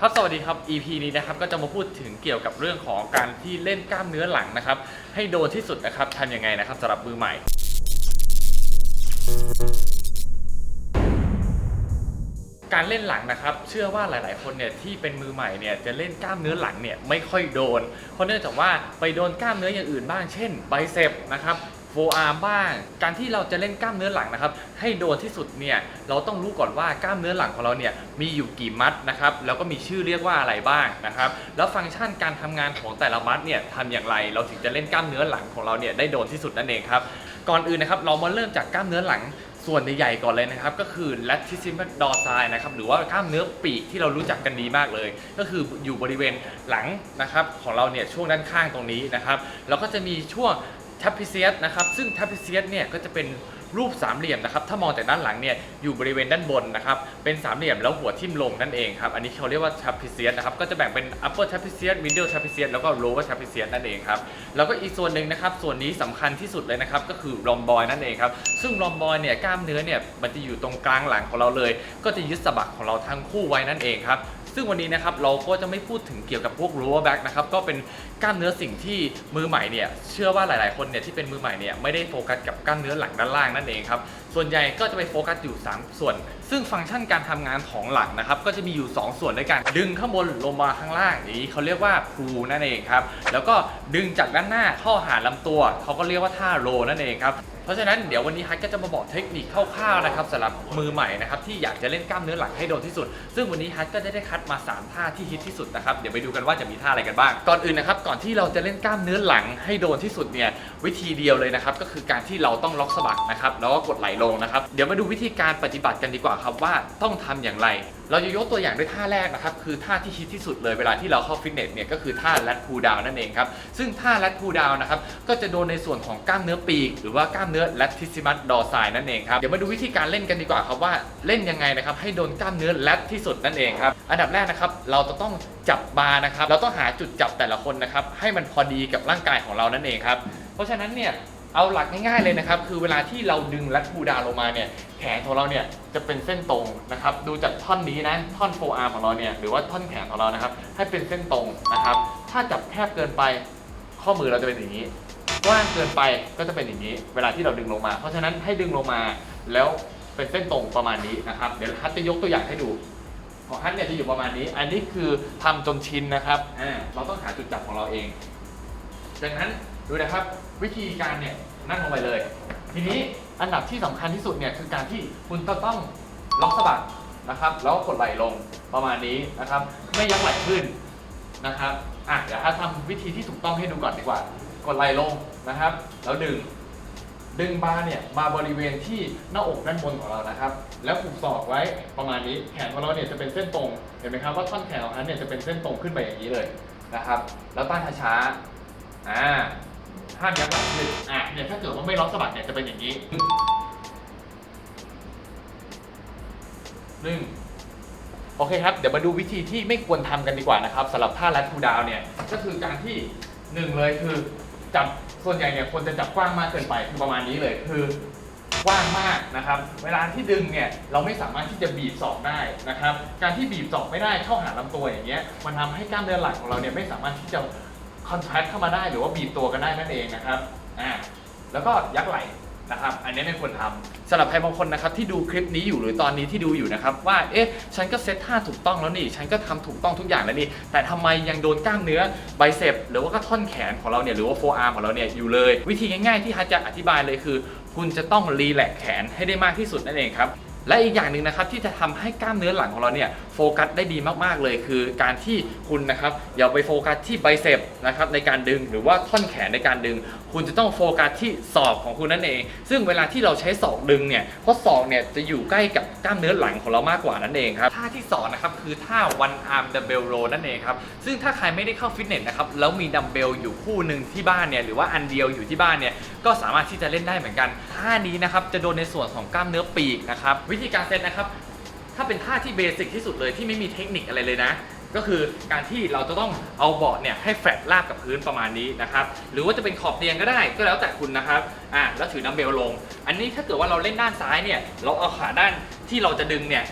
ครับสวัสดีครับ EP นี้นะครับก็จะมาพูดถึงเกี่ยวกับเรื่องของการที่เล่นกล้ามเนื้อหลังนะครับ ให้โดนที่สุดนะครับทำยังไงนะครับสำหรับมือใหม่ การเล่นหลังนะครับ เชื่อว่าหลาย ๆ คนเนี่ยที่เป็นมือใหม่เนี่ยจะเล่นกล้ามเนื้อหลังเนี่ยไม่ค่อยโดน เพราะเนื่องจากว่าไปโดนกล้ามเนื้ออย่างอื่นบ้างเช่นไบเซปนะครับ โฟอาร์บ้าง การที่เราจะเล่นกล้ามเนื้อหลังนะครับ ให้โดนที่สุดเนี่ยเราต้องรู้ก่อนว่ากล้ามเนื้อหลังของเราเนี่ยมีอยู่กี่มัดนะครับแล้วก็มีชื่อเรียกว่าอะไรบ้างนะครับ แล้วฟังก์ชันการทำงานของแต่ละมัดเนี่ยทำอย่างไร เราถึงจะเล่นกล้ามเนื้อหลังของเราเนี่ยได้โดนที่สุดนั่นเองครับก่อนอื่นนะครับเรามาเริ่มจากกล้ามเนื้อหลังส่วนใหญ่ๆก่อนเลยนะครับ ก็คือ latissimus dorsi นะครับหรือว่ากล้ามเนื้อปีกที่เรารู้จักกันดีมากเลย ก็คืออยู่บริเวณหลังนะครับของเราเนี่ยช่วงด้านข้างตรงนี้นะครับแล้วก็จะมีช่วง trapezius นะครับซึ่ง trapezius เนี่ยก็จะเป็นรูปสามเหลี่ยมนะครับถ้ามองจากด้านหลังเนี่ยอยู่บริเวณด้านบนนะครับเป็นสามเหลี่ยมแล้วหัวทิ่มลงนั่นเองครับอันนี้เขาเรียกว่า trapezius นะครับก็จะแบ่งเป็น upper trapezius middle trapezius แล้วก็ lower trapezius นั่นเองครับแล้วก็อีกส่วนหนึ่งนะครับส่วนนี้สำคัญที่สุดเลยนะครับก็คือ rhomboid นั่นเองครับซึ่ง rhomboid เนี่ยกล้ามเนื้อเนี่ยมันจะอยู่ตรงกลางหลังของเราเลย ก็จะยึดสะบักของเราทั้งคู่ไว้นั่นเองครับ ซึ่งวันนี้นะครับเราก็จะไม่พูดถึงเกี่ยวกับพวก lower back นะครับก็เป็นกล้ามเนื้อสิ่งที่มือใหม่เนี่ยเชื่อว่าหลาย ๆ คนเนี่ยที่เป็นมือใหม่เนี่ยไม่ได้โฟกัสกับกล้ามเนื้อหลังด้านล่างนั่นเองครับ ส่วนใหญ่ก็จะไปโฟกัสอยู่ 3 ส่วน ซึ่งฟังก์ชันการทำงานของหลังนะครับ ก็จะมีอยู่ 2 ส่วนด้วยกัน ดึงข้างบนลงมาข้างล่างอย่างนี้เขาเรียกว่าพูนั่นเองครับ แล้วก็ดึงจากด้านหน้าเข้าหาลำตัว เขาก็เรียกว่าท่าโรนั่นเองครับเพราะฉะนั้นเดี๋ยววันนี้ฮัทก็จะมาบอกเทคนิคคร่าวๆนะครับสำหรับมือใหม่นะครับที่อยากจะเล่นกล้ามเนื้อหลังให้โดนที่สุด ซึ่งวันนี้ฮัทก็จะได้คัดมา 3 ท่าที่ฮิตที่สุดนะครับเดี๋ยวไปดูกันว่าจะมีท่าอะไรกันบ้าง ก่อนอื่นนะครับก่อนที่เราจะเล่นกล้ามเนื้อหลังให้โดนที่สุดเนี่ยวิธีเดียวเลยนะครับก็คือการที่เราต้องล็อกสะบักนะครับแล้วก็กดไหลลงนะครับ เดี๋ยวมาดูวิธีการปฏิบัติกันดีกว่าครับว่าต้องทำอย่างไร เราจะยกตัวอย่างด้วยท่าแรกนะครับ คือท่าที่ฮิตที่สุดเลยเวลาที่เราเข้าฟิตเนสเนี่ยก็คือท่า lat pull down นั่นเองครับซึ่งท่า lat pull down นะครับก็จะโดนในส่วนของกล้ามเนื้อปีก หรือว่ากล้ามเนื้อ latissimus dorsi นั่นเองครับเดี๋ยวมาดูวิธีการเล่นกันดีกว่าครับว่าเล่นยังไงนะครับให้โดนกล้ามเนื้อ lat ที่สุดนั่นเองครับอันดับแรกนะครับเราจะต้องจับบาร์นะครับ เราต้องหาจุดจับแต่ละคนนะครับให้มันพอดีกับร่างกายของเรานั่นเองครับเพราะฉะนั้นเนี่ย เอาหลักง่ายๆเลยนะครับ คือเวลาที่เราดึงลัดพูดาลงมาเนี่ยแขนของเราเนี่ยจะเป็นเส้นตรงนะครับ ดูจากท่อนนี้นะท่อนโฟอาร์ของเราเนี่ยหรือว่าท่อนแขนของเรานะครับ ให้เป็นเส้นตรงนะครับ ถ้าจับแคบเกินไปข้อมือเราจะเป็นอย่างนี้กว้างเกินไปก็จะเป็นอย่างนี้ เวลาที่เราดึงลงมา เพราะฉะนั้นให้ดึงลงมาแล้วเป็นเส้นตรงประมาณนี้นะครับ เดี๋ยวฮัทจะยกตัวอย่างให้ดูของฮัทเนี่ยจะอยู่ประมาณนี้ อันนี้คือทำจนชินนะครับอ่าเราต้องหาจุดจับของเราเอง ดังนั้น ดูนะครับ วิธีการเนี่ยนั่งลงไปเลย ทีนี้อันดับที่สำคัญที่สุดเนี่ยคือการที่คุณต้องต้องล็อกสะบักนะครับ แล้วกดไหล่ลงประมาณนี้นะครับ ไม่ยักไหล่ขึ้นนะครับอะเดี๋ยวถ้าทำวิธีที่ถูกต้องให้ดูก่อนดีกว่า กดไหล่ลงนะครับ แล้วดึง ดึงบาร์เนี่ยมาบริเวณที่หน้าอกด้านบนของเรานะครับ แล้วผูกศอกไว้ประมาณนี้แขนของเราเนี่ยจะเป็นเส้นตรงเห็นไหมครับว่าท่อนแขนของอันเนี่ยจะเป็นเส้นตรงขึ้นไปอย่างนี้เลยนะครับ แล้วตั้งช้าๆอ่า ห้ามยักหลังขึ้นอะเนี่ยถ้าเกิดว่าไม่ล็อกสะบัดเนี่ยจะเป็นอย่างนี้หนึ่งโอเคครับ เดี๋ยวมาดูวิธีที่ไม่ควรทำกันดีกว่านะครับสำหรับท่ารัดคูดาวเนี่ย ก็คือการที่หนึ่งเลยคือจับส่วนใหญ่เนี่ยควรจะจับกว้างมากเกินไปคือประมาณนี้เลยคือกว้างมากนะครับ เวลาที่ดึงเนี่ยเราไม่สามารถที่จะบีบศอกได้นะครับ การที่บีบศอกไม่ได้เข้าหาลำตัวอย่างเงี้ยมันทำให้กล้ามเนื้อหลังของเราเนี่ยไม่สามารถที่จะ คอนแทคเข้ามาได้หรือว่าบีบตัวกันได้นั่นเองนะครับอ่าแล้วก็ยักไหล่นะครับ อันนี้ไม่ควรทำสำหรับใครบางคนนะครับที่ดูคลิปนี้อยู่หรือตอนนี้ที่ดูอยู่นะครับว่าเอ๊ะฉันก็เซตท่าถูกต้องแล้วนี่ฉันก็ทำถูกต้องทุกอย่างแล้วนี่แต่ทำไมยังโดนกล้ามเนื้อไบเซปหรือว่าก็ท่อนแขนของเราเนี่ยหรือว่าโฟอาร์มของเราเนี่ยอยู่เลย วิธีง่ายๆที่ฮัทจะอธิบายเลยคือ คุณจะต้องรีแลกแขนให้ได้มากที่สุดนั่นเองครับและอีกอย่างหนึ่งนะครับที่จะทำให้กล้ามเนื้อหลังของเราเนี่ย โฟกัสได้ดีมากๆเลย คือการที่คุณนะครับอย่าไปโฟกัสที่ไบเซปนะครับในการดึงหรือว่าท่อนแขนในการดึง คุณจะต้องโฟกัสที่ศอกของคุณนั่นเอง ซึ่งเวลาที่เราใช้ศอกดึงเนี่ยเพราะศอกเนี่ยจะอยู่ใกล้กับกล้ามเนื้อหลังของเรามากกว่านั่นเองครับท่าที่สองนะครับคือท่า one arm dumbbell row นั่นเองครับซึ่งถ้าใครไม่ได้เข้าฟิตเนสนะครับแล้วมีดัมเบลอยู่คู่หนึ่งที่บ้านเนี่ยหรือว่าอันเดียวอยู่ที่บ้านเนี่ยก็สามารถที่จะเล่นได้เหมือนกันท่านี้นะครับจะโดนในส่วนของกล้ามเนื้อปีกนะครับวิธีการเซตนะครับ ถ้าเป็นท่าที่เบสิกที่สุดเลยที่ไม่มีเทคนิคอะไรเลยนะ ก็คือการที่เราจะต้องเอาเบาะเนี่ยให้แฟลตราบกับพื้นประมาณนี้นะครับ หรือว่าจะเป็นขอบเตียงก็ได้ก็แล้วแต่คุณนะครับอะแล้วถือดัมเบลลง อันนี้ถ้าเกิดว่าเราเล่นด้านซ้ายเนี่ยเราเอาขาด้านที่เราจะดึงเนี่ย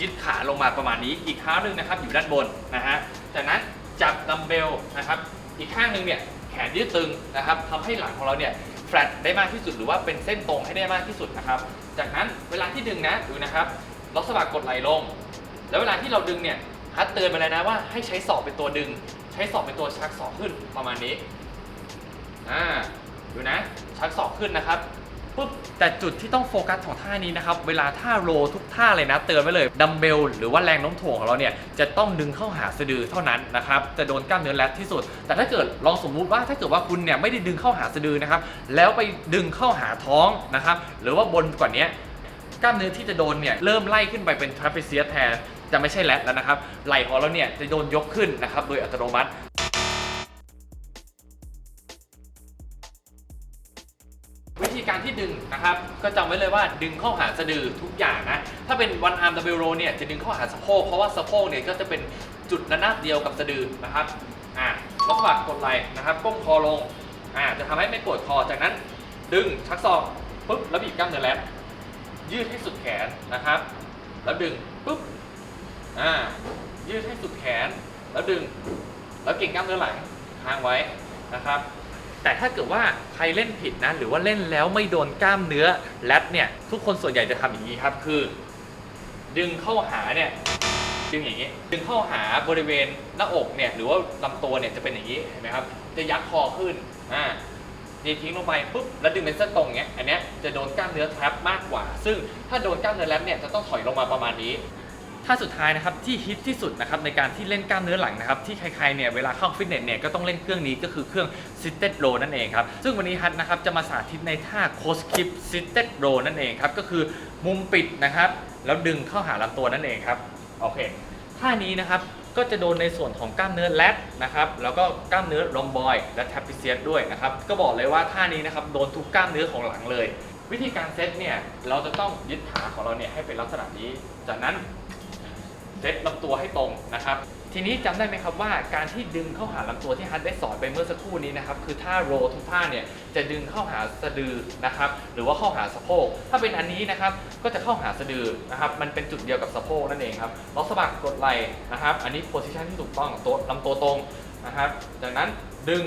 ยึดขาลงมาประมาณนี้อีกเท้าหนึ่งนะครับอยู่ด้านบนนะฮะจากนั้นจับดัมเบลนะครับอีกข้างหนึ่งเนี่ยแขนยืดตึงนะครับทำให้หลังของเราเนี่ยแฟลตได้มากที่สุดหรือว่าเป็นเส้นตรงให้ได้มากที่สุดนะครับ จากนั้นเวลาที่ดึงนะดูนะครับ ล็อกสะบักกดไหล่ลง แล้วเวลาที่เราดึงเนี่ยฮัทเตือนมาแล้วนะว่าให้ใช้ศอกเป็นตัวดึง ใช้ศอกเป็นตัวชักศอกขึ้นประมาณนี้อ่าดูนะชักศอกขึ้นนะครับปุ๊บแต่จุดที่ต้องโฟกัสของท่านี้นะครับ เวลาท่าโรทุกท่าเลยนะ เตือนไว้เลยดัมเบลหรือว่าแรงโน้มถ่วงของเราเนี่ยจะต้องดึงเข้าหาสะดือเท่านั้นนะครับจะโดนกล้ามเนื้อแรดที่สุด แต่ถ้าเกิดลองสมมุติว่าถ้าเกิดว่าคุณเนี่ยไม่ได้ดึงเข้าหาสะดือนะครับแล้วไปดึงเข้าหาท้องนะครับหรือว่าบนกว่านี้ กล้ามเนื้อที่จะโดนเนี่ยเริ่มไล่ขึ้นไปเป็นทราปิเซียแทนจะไม่ใช่แรดแล้วนะครับไหล่ของเราเนี่ยจะโดนยกขึ้นนะครับโดยอัตโนมัติวิธีการที่ดึงนะครับ ก็จำไว้เลยว่าดึงเข้าหาสะดือทุกอย่างนะ ถ้าเป็นวันอาร์มดับเบิลโรเนี่ยจะดึงเข้าหาสะโพกเพราะว่าสะโพกเนี่ยก็จะเป็นจุดระนาบเดียวกับสะดือนะครับอ่าลักษณะกดไหล่นะครับก้มคอลงอ่าจะทำให้ไม่ปวดคอจากนั้น ดึงชักศอกปุ๊บแล้วบีบกล้ามเนื้อแรด ยืดให้สุดแขนนะครับ แล้วดึงปุ๊บอ่ายืดให้สุดแขน แล้วดึง แล้วเก่งกล้ามเนื้อหลังค้างไว้นะครับ แต่ถ้าเกิดว่าใครเล่นผิดนะหรือว่าเล่นแล้วไม่โดนกล้ามเนื้อแรดเนี่ยทุกคนส่วนใหญ่จะทำอย่างนี้ครับคือ ดึงเข้าหาเนี่ยดึงอย่างนี้ ดึงเข้าหาบริเวณหน้าอกเนี่ยหรือว่าลำตัวเนี่ยจะเป็นอย่างนี้เห็นไหมครับ จะยักคอขึ้นอ่า ดีทิ้งลงไปปุ๊บแล้วดึงเป็นเส้นตรงเงี้ยอันเนี้ยจะโดนกล้ามเนื้อแทรปมากกว่า ซึ่งถ้าโดนกล้ามเนื้อแรปเนี่ยจะต้องถอยลงมาประมาณนี้ถ้าสุดท้ายนะครับที่ฮิตที่สุดนะครับในการที่เล่นกล้ามเนื้อหลังนะครับที่ใครๆเนี่ยเวลาเข้าฟิตเนสเนี่ยก็ต้องเล่นเครื่องนี้ก็คือเครื่อง Seated Row นั่นเองครับซึ่งวันนี้ฮัทนะครับจะมาสาธิตในท่า Coast Clip Seated Row นั่นเองครับก็คือมุมปิดนะครับแล้วดึงเข้าหาลำตัวนั่นเองครับโอเคท่านี้นะครับ ก็จะโดนในส่วนของกล้ามเนื้อแรดนะครับแล้วก็กล้ามเนื้อลอมบอยและแทปิเซียสด้วยนะครับก็บอกเลยว่าท่านี้นะครับโดนทุกกล้ามเนื้อของหลังเลย วิธีการเซตเนี่ยเราจะต้องยึดขาของเราเนี่ยให้เป็นลักษณะนี้ จากนั้นเซตลำตัวให้ตรงนะครับ ทีนี้จำได้ไหมครับว่าการที่ดึงเข้าหาลำตัวที่ฮัทได้สอนไปเมื่อสักครู่นี้นะครับคือท่าโรทุกท่าเนี่ยจะดึงเข้าหาสะดือนะครับหรือว่าเข้าหาสะโพก ถ้าเป็นอันนี้นะครับก็จะเข้าหาสะดือนะครับมันเป็นจุดเดียวกับสะโพกนั่นเองครับล็อกสะบักกดไหล่นะครับอันนี้โพซิชันที่ถูกต้องตัวลำตัวตรงนะครับจากนั้นดึง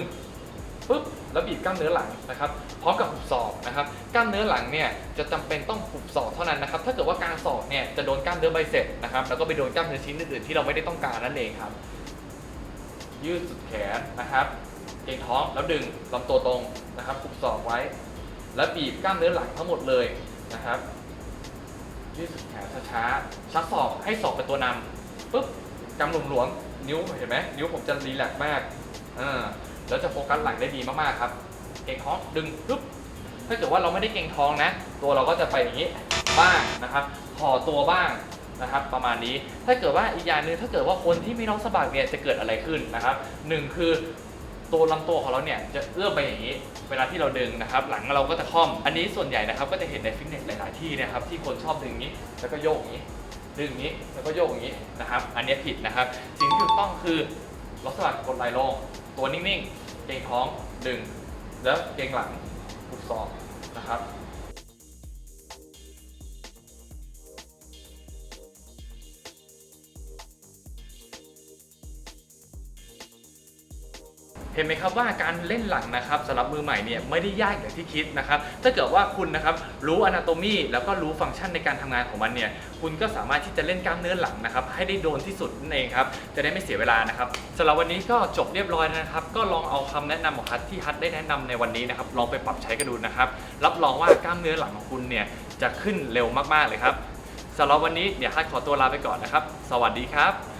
ปุ๊บ แล้วบีบกล้ามเนื้อหลังนะครับพร้อมกับหุบศอกนะครับกล้ามเนื้อหลังเนี่ยจะจำเป็นต้องหุบศอกเท่านั้นนะครับถ้าเกิดว่ากางศอกเนี่ยจะโดนกล้ามเนื้อไบเซ็ปนะครับแล้วก็ไปโดนกล้ามเนื้อชิ้นอื่นๆที่เราไม่ได้ต้องการนั่นเองครับ ยืดสุดแขนนะครับเกรงท้องแล้วดึงลำตัวตรงนะครับหุบศอกไว้ แล้วบีบกล้ามเนื้อหลังทั้งหมดเลยนะครับยืดสุดแขนช้าๆชักศอกให้ศอกเป็นตัวนำปุ๊บกำหลวมๆนิ้วเห็นไหมนิ้วผมจะรีแลกซ์มากอ่า แล้วจะโฟกัสหลังได้ดีมากๆครับ เก่งท้องดึงปุ๊บถ้าเกิดว่าเราไม่ได้เก่งท้องนะ ตัวเราก็จะไปอย่างนี้บ้างนะครับห่อตัวบ้างนะครับ ประมาณนี้ถ้าเกิดว่าอีกอย่างหนึ่งถ้าเกิดว่าคนที่ไม่น้องสะบักเนี่ยจะเกิดอะไรขึ้นนะครับหนึ่งคือตัวลำตัวของเราเนี่ยจะเอื้อมไปอย่างนี้ เวลาที่เราดึงนะครับ หลังเราก็จะค่อม อันนี้ส่วนใหญ่นะครับก็จะเห็นในฟิตเนสหลาย ๆ ที่นะครับที่คนชอบดึงนี้แล้วก็โยกนี้ ดึงนี้แล้วก็โยกนี้นะครับ อันนี้ผิดนะครับ สิ่งที่ถูกต้องคือล็อกสะบักกดไหล่ลง ตัวนิ่งๆ เกรงท้องดึง แล้วเกรงหลังหุบศอกนะครับ เห็นไหมครับว่าการเล่นหลังนะครับสำหรับมือใหม่เนี่ยไม่ได้ยากอย่างที่คิดนะครับถ้าเกิดว่าคุณนะครับรู้อนาโตมีแล้วก็รู้ฟังก์ชันในการทำงานของมันเนี่ยคุณก็สามารถที่จะเล่นกล้ามเนื้อหลังนะครับให้ได้โดนที่สุดนั่นเองครับจะได้ไม่เสียเวลานะครับสำหรับวันนี้ก็จบเรียบร้อยนะครับก็ลองเอาคำแนะนำของฮัทที่ฮัทได้แนะนำในวันนี้นะครับลองไปปรับใช้กันดูนะครับรับรองว่ากล้ามเนื้อหลังของคุณเนี่ยจะขึ้นเร็วมากๆเลยครับสำหรับวันนี้เดี๋ยวฮัทขอตัวลาไปก่อนนะครับ สวัสดีครับ